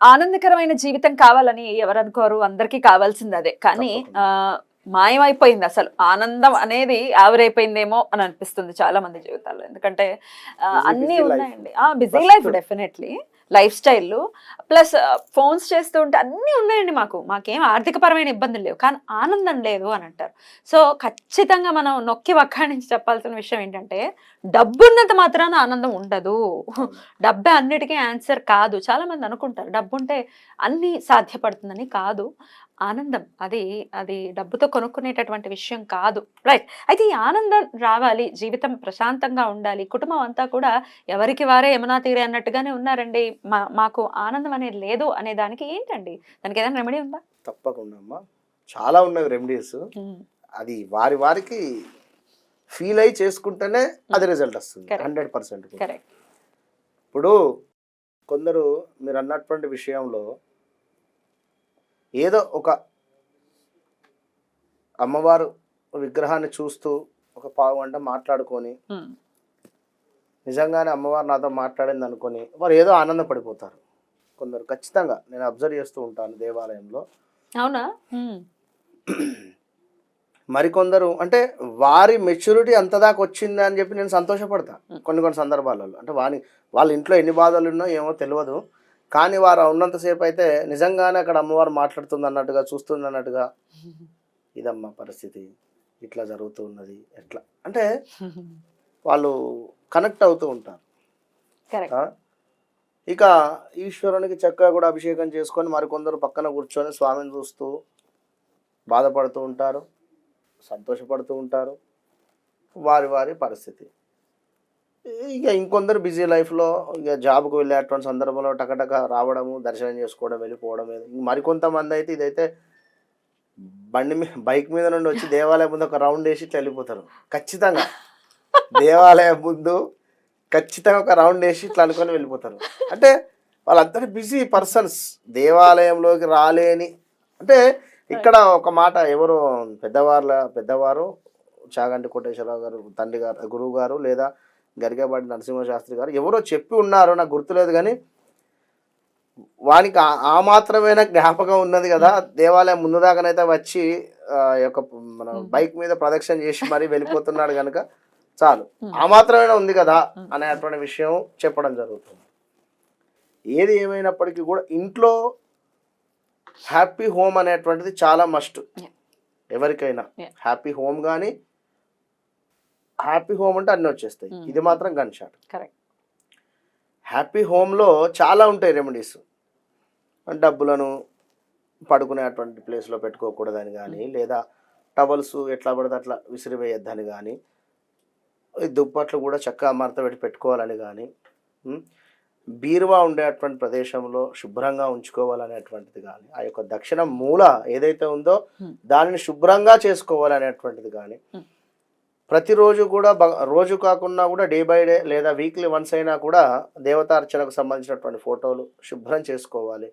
ఆనందకరమైన జీవితం కావాలని ఎవరు అనుకోరు అందరికీ కావాల్సింది అదే. కానీ మాయమైపోయింది అసలు. ఆనందం అనేది ఆవిరైపోయిందేమో అని అనిపిస్తుంది చాలా మంది జీవితాల్లో. ఎందుకంటే అన్నీ. ఉన్నాయండి. ఆ busy. Life definitely life style plus phones చేస్తూ ఉంటే అన్నీ ఉన్నాయండి మాకు. మాకేం ఆర్థికపరమైన ఇబ్బందులు లేవు. కానీ ఆనందం లేదు అని అంటారు. సో ఖచ్చితంగా మనం నొక్కి వక్కడి నుంచి చెప్పాల్సిన విషయం ఏంటంటే డబ్బు ఉన్నంత మాత్రాన ఆనందం ఉండదు. డబ్బే అన్నిటికీ ఆన్సర్ కాదు. చాలా మంది అనుకుంటారు డబ్బు ఉంటే అన్ని సాధ్యపడుతుందని కాదు. ఆనందం. అది అది డబ్బుతో కొనుక్కునేటటువంటి విషయం కాదు. రైట్ అయితే ఈ ఆనందం రావాలి జీవితం ప్రశాంతంగా ఉండాలి కుటుంబం అంతా కూడా ఎవరికి వారే యమునా తీరే అన్నట్టుగానే ఉన్నారండి. మా మాకు ఆనందం అనేది లేదు అనే దానికి ఏంటండి? దానికి ఏదైనా రెమెడీ ఉందా? తప్పకుండా అమ్మా. చాలా ఉన్నవి రెమెడీస్ అది వారి వారికి ఫీల్ అయి చేసుకుంటేనే అది రిజల్ట్ వస్తుంది. హండ్రెడ్ పర్సెంట్ ఇప్పుడు కొందరు మీరు అన్నటువంటి విషయంలో ఏదో ఒక అమ్మవారు విగ్రహాన్ని చూస్తూ ఒక పావు గంట మాట్లాడుకొని నిజంగానే అమ్మవారు నాతో మాట్లాడింది అనుకొని వారు ఏదో ఆనందపడిపోతారు. కొందరు ఖచ్చితంగా నేను అబ్జర్వ్ చేస్తూ ఉంటాను దేవాలయంలో. అవునా? మరికొందరు అంటే వారి మెచ్యూరిటీ అంత దాకా వచ్చింది అని చెప్పి నేను సంతోషపడతా. కొన్ని కొన్ని సందర్భాలలో. అంటే వాని వాళ్ళ ఇంట్లో ఎన్ని బాధలు ఉన్నాయో ఏమో తెలియదు. కానీ వారు ఉన్నంతసేపు అయితే నిజంగానే అక్కడ అమ్మవారు మాట్లాడుతుంది అన్నట్టుగా చూస్తుంది అన్నట్టుగా ఇదమ్మా పరిస్థితి. ఇట్లా జరుగుతూ ఉన్నది. ఎట్లా? అంటే వాళ్ళు కనెక్ట్ అవుతూ ఉంటారు? ఇక ఈశ్వరునికి చక్కగా కూడా అభిషేకం చేసుకొని మరికొందరు పక్కన కూర్చొని స్వామిని చూస్తూ బాధపడుతూ ఉంటారు సంతోషపడుతూ ఉంటారు. వారి వారి పరిస్థితి. ఇక ఇంకొందరు బిజీ లైఫ్లో ఇక జాబ్కు వెళ్ళేటువంటి సందర్భంలో టకటక రావడము దర్శనం చేసుకోవడం వెళ్ళిపోవడం మరికొంతమంది అయితే ఇదైతే బండి మీద బైక్ మీద నుండి వచ్చి దేవాలయం ముందు ఒక రౌండ్ వేసి ఇట్లా వెళ్ళిపోతారు. ఖచ్చితంగా. దేవాలయం ముందు ఖచ్చితంగా ఒక రౌండ్ వేసి ఇట్లా అనుకొని వెళ్ళిపోతారు. అంటే వాళ్ళందరూ బిజీ పర్సన్స్. దేవాలయంలోకి రాలేని అంటే ఇక్కడ ఒక మాట ఎవరు పెద్దవార్ల పెద్దవారు చాగంటి కోటేశ్వరరావు గారు తండ్రి గారు గురువు గారు లేదా గరిగబాటి నరసింహ శాస్త్రి గారు ఎవరో చెప్పి ఉన్నారు నాకు గుర్తులేదు కానీ వానికి ఆ- మాత్రమైన జ్ఞాపకం ఉన్నది కదా దేవాలయం ముందు దాకానైతే వచ్చి యొక్క మన. బైక్ మీద ప్రదక్షిణ చేసి మరీ వెళ్ళిపోతున్నాడు కనుక చాలు. ఆ మాత్రమే ఉంది కదా. అనేటువంటి విషయం చెప్పడం జరుగుతుంది ఏది ఏమైనప్పటికీ కూడా ఇంట్లో హ్యాపీ హోమ్ అనేటువంటిది చాలా మస్ట్. ఎవరికైనా. హ్యాపీ హోమ్ కానీ హ్యాపీ హోమ్ అంటే అన్నీ వచ్చేస్తాయి. ఇది మాత్రం గన్ షాట్ కరెక్ట్ హ్యాపీ హోమ్లో చాలా ఉంటాయి రెమెడీస్ డబ్బులను పడుకునేటువంటి ప్లేస్లో పెట్టుకోకూడదని కానీ లేదా టవల్స్ ఎట్లా పడితే అట్లా విసిరివేయొద్దని కానీ ఈ దుప్పట్లు కూడా చక్కగా మడత పెట్టి పెట్టుకోవాలని కానీ? బీరువా ఉండేటువంటి ప్రదేశంలో శుభ్రంగా ఉంచుకోవాలనేటువంటిది కానీ ఆ యొక్క దక్షిణ మూల ఏదైతే ఉందో. దానిని శుభ్రంగా చేసుకోవాలనేటువంటిది కానీ. ప్రతిరోజు కూడా రోజు కాకుండా కూడా డే బై డే లేదా వీక్లీ వన్స్ అయినా కూడా దేవతార్చనకు సంబంధించినటువంటి ఫోటోలు శుభ్రం చేసుకోవాలి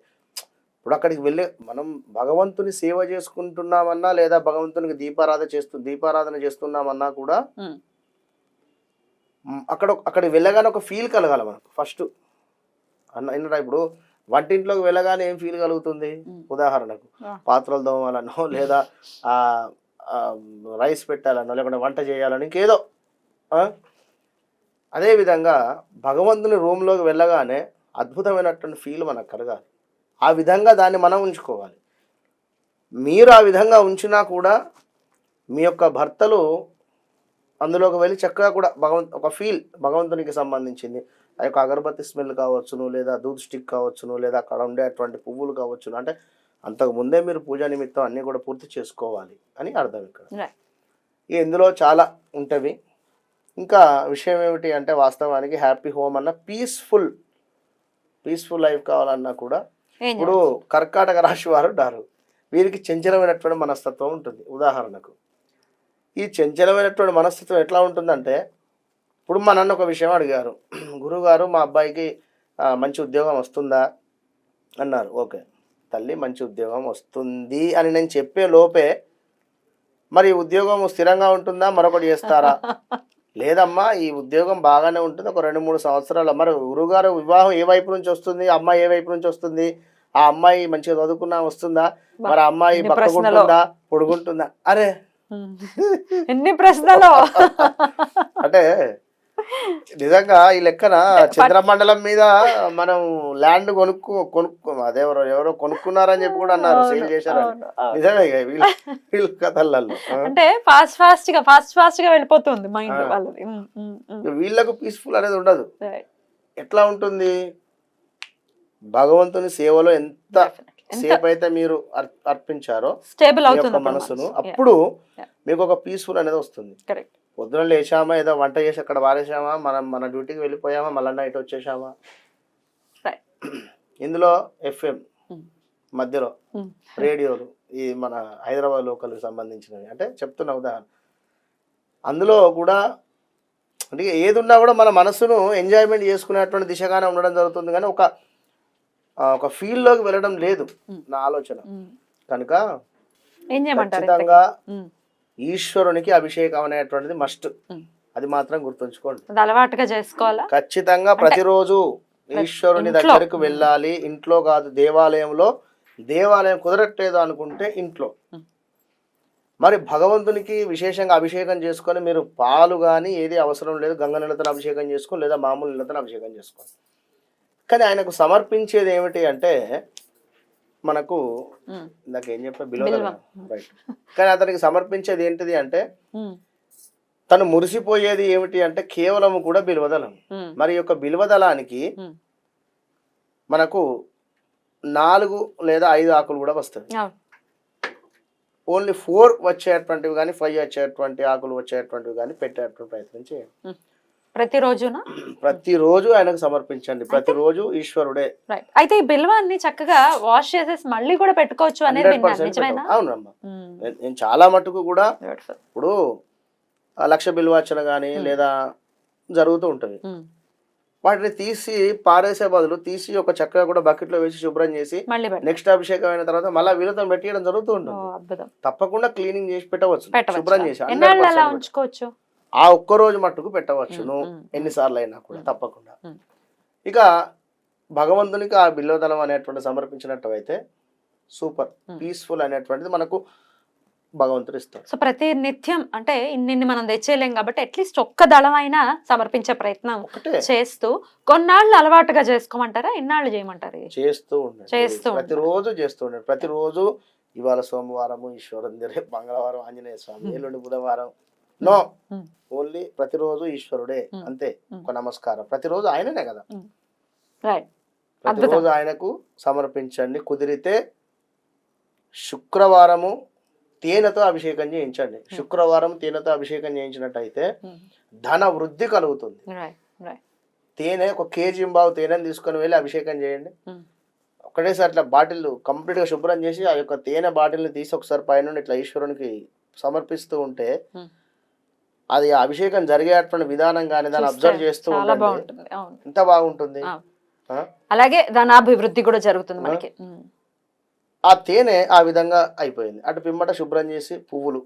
ఇప్పుడు అక్కడికి వెళ్ళే మనం భగవంతుని సేవ చేసుకుంటున్నామన్నా లేదా భగవంతునికి దీపారాధన చేస్తూ దీపారాధన చేస్తున్నామన్నా కూడా అక్కడ అక్కడికి వెళ్ళగానే ఒక ఫీల్ కలగాలి మనకు ఫస్ట్ అన్న ఏంటంటే ఇప్పుడు వంటింట్లోకి వెళ్ళగానే ఏం ఫీల్ కలుగుతుంది. ఉదాహరణకు. పాత్రలు తోమాలనో లేదా రైస్ పెట్టాలనో లేకుంటే వంట చేయాలని ఇంకేదో అదేవిధంగా భగవంతుని రూమ్లోకి వెళ్ళగానే అద్భుతమైనటువంటి ఫీల్ మనకు కలగాలి. ఆ విధంగా దాన్ని మనం ఉంచుకోవాలి. మీరు ఆ విధంగా ఉంచినా కూడా మీ యొక్క భర్తలు అందులోకి వెళ్ళి చక్కగా కూడా భగవంత్ ఒక ఫీల్ భగవంతునికి సంబంధించింది. ఆ యొక్క అగరబత్తి స్మెల్ కావచ్చును లేదా దూద్ స్టిక్ కావచ్చును లేదా అక్కడ ఉండేటువంటి పువ్వులు కావచ్చును. అంటే అంతకు ముందే మీరు పూజా నిమిత్తం అన్నీ కూడా పూర్తి చేసుకోవాలి అని అర్థం ఇక్కడ. ఇందులో చాలా ఉంటవి. ఇంకా విషయం ఏమిటి అంటే వాస్తవానికి హ్యాపీ హోమ్ అన్న పీస్ఫుల్ పీస్ఫుల్ లైఫ్ కావాలన్నా కూడా ఇప్పుడు కర్కాటక రాశి వారు ఉంటారు వీరికి చంచలమైనటువంటి మనస్తత్వం ఉంటుంది ఉదాహరణకు. ఈ చంచలమైనటువంటి మనస్తత్వం ఎట్లా ఉంటుందంటే ఇప్పుడు మా నన్ను ఒక విషయం అడిగారు. గురుగారు మా అబ్బాయికి మంచి ఉద్యోగం వస్తుందా? అన్నారు. ఓకే. తల్లి మంచి ఉద్యోగం వస్తుంది అని నేను చెప్పే లోపే మరి ఉద్యోగం స్థిరంగా ఉంటుందా? మరొకటి చేస్తారా? లేదమ్మా ఈ ఉద్యోగం బాగానే ఉంటుంది. ఒక రెండు మూడు సంవత్సరాలు. మరి గురుగారు వివాహం ఏ వైపు నుంచి వస్తుంది? అమ్మాయి ఏ వైపు నుంచి వస్తుంది? ఆ అమ్మాయి మంచిగా చదువుకున్నా వస్తుందా? మరి అమ్మాయి. బక్కగుంటుందా? పొడుగుంటుందా? అరే. ఎన్ని ప్రశ్నలు? అంటే నిజంగా ఈ లెక్కన చంద్రమండలం మీద మనం ల్యాండ్ కొనుక్కు కొనుక్కు అదెవరో ఎవరో కొనుక్కున్నారని చెప్పి కూడా అన్నారు సేల్ చేశారని. నిజమే వీళ్ళ కథలలో. అంటే ఫాస్ట్ ఫాస్ట్గా ఫాస్ట్ ఫాస్ట్గా వెళ్ళిపోతుంది మైండ్. వాళ్ళది. వీళ్ళకు పీస్ఫుల్ అనేది ఉండదు. ఎట్లా ఉంటుంది భగవంతుని సేవలో ఎంత సేపు అయితే మీరు అర్- అర్పించారో స్టేబుల్ అవుతుంది మనసును అప్పుడు. మీకు ఒక పీస్ఫుల్ అనేది వస్తుంది correct. పొద్దున లేచామా ఏదో వంట చేసి అక్కడ వారేసామా మనం మన డ్యూటీకి వెళ్ళిపోయామా మళ్ళీ నైట్ వచ్చేసామా. ఇందులో ఎఫ్ఎం Mm. మధ్యలో Mm. రేడియోలు ఈ మన హైదరాబాద్ లోకల్కి సంబంధించినవి అంటే చెప్తున్న ఉదాహరణ అందులో కూడా అంటే ఏది ఉన్నా కూడా మన మనసును ఎంజాయ్మెంట్ చేసుకునేటువంటి దిశగానే ఉండడం జరుగుతుంది కానీ ఒక ఒక ఫీల్డ్లోకి వెళ్ళడం లేదు Mm. నా ఆలోచన. కనుక? ఖచ్చితంగా. ఈశ్వరునికి అభిషేకం అనేటువంటిది మస్ట్. అది మాత్రం గుర్తుంచుకోండి. అలవాటుగా చేసుకోవాలా? ఖచ్చితంగా ప్రతిరోజు ఈశ్వరుని. దగ్గరకు వెళ్ళాలి. ఇంట్లో కాదు దేవాలయంలో. దేవాలయం కుదరట్లేదు అనుకుంటే ఇంట్లో. మరి భగవంతునికి విశేషంగా అభిషేకం చేసుకొని మీరు పాలు కానీ ఏది అవసరం లేదు గంగ నీళ్ళతో అభిషేకం చేసుకొని లేదా మామూలు నీళ్ళతో అభిషేకం చేసుకోండి కానీ ఆయనకు సమర్పించేది ఏమిటి అంటే మనకు. ఇందాక ఏం చెప్పా. బిలో రైట్ కానీ అతనికి సమర్పించేది ఏంటిది అంటే. తను మురిసిపోయేది ఏమిటి అంటే కేవలం కూడా బిల్వదలం. మరి యొక్క బిల్వదలానికి. మనకు నాలుగు లేదా ఐదు ఆకులు కూడా వస్తాయి. ఓన్లీ ఫోర్ వచ్చేటువంటివి కానీ ఫైవ్ వచ్చేటువంటి ఆకులు వచ్చేటువంటివి కానీ పెట్టేటువంటి ప్రయత్నం చేయండి. ప్రతిరోజునా? ప్రతిరోజు ఆయనకు సమర్పించండి. ప్రతిరోజు ఈశ్వరుడే. రైట్ అయితే ఈ బిల్వాన్ని చక్కగా వాష్ చేసేసి మళ్ళీ కూడా పెట్టుకోవచ్చు అనేది అవునమ్మా. నేను- చాలా మటుకు కూడా. ఇప్పుడు లక్ష బిల్వార్చన కానీ లేదా జరుగుతూ ఉంటుంది. వాటిని తీసి పారేసే బదులు తీసి ఒక చక్కగా కూడా బకెట్లో వేసి శుభ్రం చేసి నెక్స్ట్ అభిషేకం అయిన తర్వాత మళ్ళీ వీళ్ళతో పెట్టియడం జరుగుతూ ఉంటుంది. తప్పకుండా క్లీనింగ్ చేసి పెట్టవచ్చు. శుభ్రం చేసి పెట్టవచ్చు 100% ఎన్నాళ్ళు అలా పెట్ట- ఉంచుకోవచ్చు? ఆ ఒక్క రోజు మట్టుకు పెట్టవచ్చును ఎన్నిసార్లు అయినా కూడా తప్పకుండా. ఇక భగవంతునికి ఆ బిల్వదళం అనేటువంటి సమర్పించినట్టు అయితే సూపర్. పీస్ఫుల్ అనేటువంటిది మనకు భగవంతుడు ఇస్తాడు. సో ప్రతి నిత్యం అంటే ఇన్ని మనం తెచ్చేయలేం కాబట్టి అట్లీస్ట్ ఒక్క దళమైనా సమర్పించే ప్రయత్నం ఒకటే. చేస్తూ కొన్నాళ్ళు అలవాటుగా చేసుకోమంటారా? ఎన్నాళ్ళు చేయమంటారు? చేస్తూ ఉండండి. చేస్తూ. ప్రతిరోజు చేస్తూ ఉండండి. ప్రతిరోజు ఇవాళ సోమవారము ఈశ్వరుని రేపు మంగళవారం ఆంజనేయ స్వామి ఎల్లుండి బుధవారం నో. ఓన్లీ ప్రతిరోజు ఈశ్వరుడే. అంతే. ఒక నమస్కారం. ప్రతిరోజు ఆయననే కదా. ప్రతిరోజు ఆయనకు సమర్పించండి. కుదిరితే శుక్రవారము తేనెతో అభిషేకం చేయించండి. శుక్రవారం తేనెతో అభిషేకం చేయించినట్టయితే ధన వృద్ధి కలుగుతుంది. తేనె ఒక కేజీ బావు తేనెని తీసుకొని వెళ్ళి అభిషేకం చేయండి. ఒకటేసారి అట్లా బాటిల్ కంప్లీట్గా శుభ్రం చేసి ఆ యొక్క తేనె బాటిల్ని తీసి ఒకసారి పైన ఇట్లా ఈశ్వరునికి సమర్పిస్తూ ఉంటే. అది అభిషేకం జరిగేటువంటి విధానం కానీ దాన్ని అబ్జర్వ్ చేస్తూ బాగుంటుంది. అవును. ఎంత బాగుంటుంది? అలాగే ధనాభివృద్ధి కూడా జరుగుతుంది మనకి. ఆ తేనె ఆ విధంగా అయిపోయింది. అటు పిమ్మట శుభ్రం చేసి పువ్వులు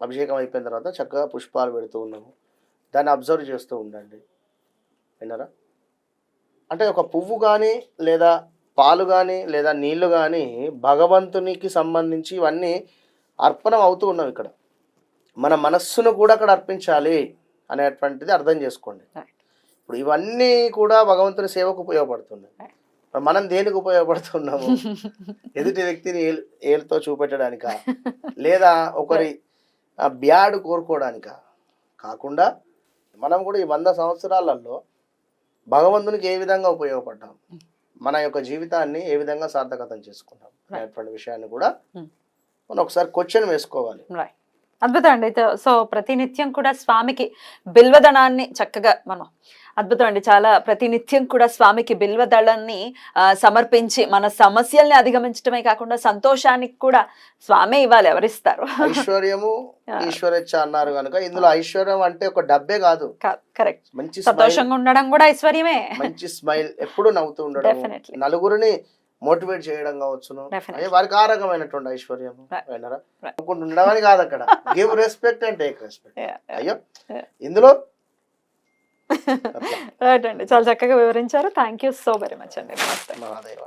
అభిషేకం అయిపోయిన తర్వాత చక్కగా పుష్పాలు పెడుతూ ఉన్నాము. దాన్ని అబ్జర్వ్ చేస్తూ ఉండండి. విన్నారా? అంటే ఒక పువ్వు కానీ లేదా పాలు కానీ లేదా నీళ్ళు కానీ భగవంతునికి సంబంధించి ఇవన్నీ అర్పణం అవుతూ ఉన్నాం ఇక్కడ. మన మనస్సును కూడా అక్కడ అర్పించాలి అనేటువంటిది అర్థం చేసుకోండి. ఇప్పుడు ఇవన్నీ కూడా భగవంతుని సేవకు ఉపయోగపడుతున్నాయి. మనం దేనికి ఉపయోగపడుతున్నాము? ఎదుటి వ్యక్తిని ఏలు ఏలుతో చూపెట్టడానిక? లేదా ఒకరి బ్యాడ్ కోరుకోవడానిక? కాకుండా మనం కూడా ఈ వంద సంవత్సరాలలో భగవంతునికి ఏ విధంగా ఉపయోగపడ్డాం? మన యొక్క జీవితాన్ని ఏ విధంగా సార్థకతం చేసుకున్నాం? అనేటువంటి విషయాన్ని కూడా Hmm. మనం ఒకసారి క్వశ్చన్ వేసుకోవాలి. అద్భుతం అండి. అయితే సో ప్రతినిత్యం కూడా స్వామికి బిల్వదనాన్ని చక్కగా మనం అద్భుతం అండి. చాలా ప్రతినిత్యం కూడా స్వామికి బిల్వ దళాన్ని ఆ, సమర్పించి మన సమస్యల్ని అధిగమించడమే కాకుండా సంతోషానికి కూడా స్వామే ఇవ్వాలి ఎవరిస్తారు. ఐశ్వర్యము. ఈశ్వరేచ్ఛ అన్నారు కనుక ఇందులో ఐశ్వర్యం అంటే ఒక డబ్బే కాదు. కరెక్ట్. మంచి సంతోషంగా ఉండడం కూడా ఐశ్వర్యమే. మంచి స్మైల్. ఎప్పుడు నవ్వుతూ ఉండడం. నలుగురిని మోటివేట్ చేయడం కావచ్చును. వారికి ఆ రకమైనటువంటి ఐశ్వర్యం. అనుకుంటూ ఉండమని కాదు అక్కడ. Give respect and take respect. అయ్యో. ఇందులో? రైట్ అండి. చాలా చక్కగా వివరించారు. Thank you so very much అండి. మహాదేవ.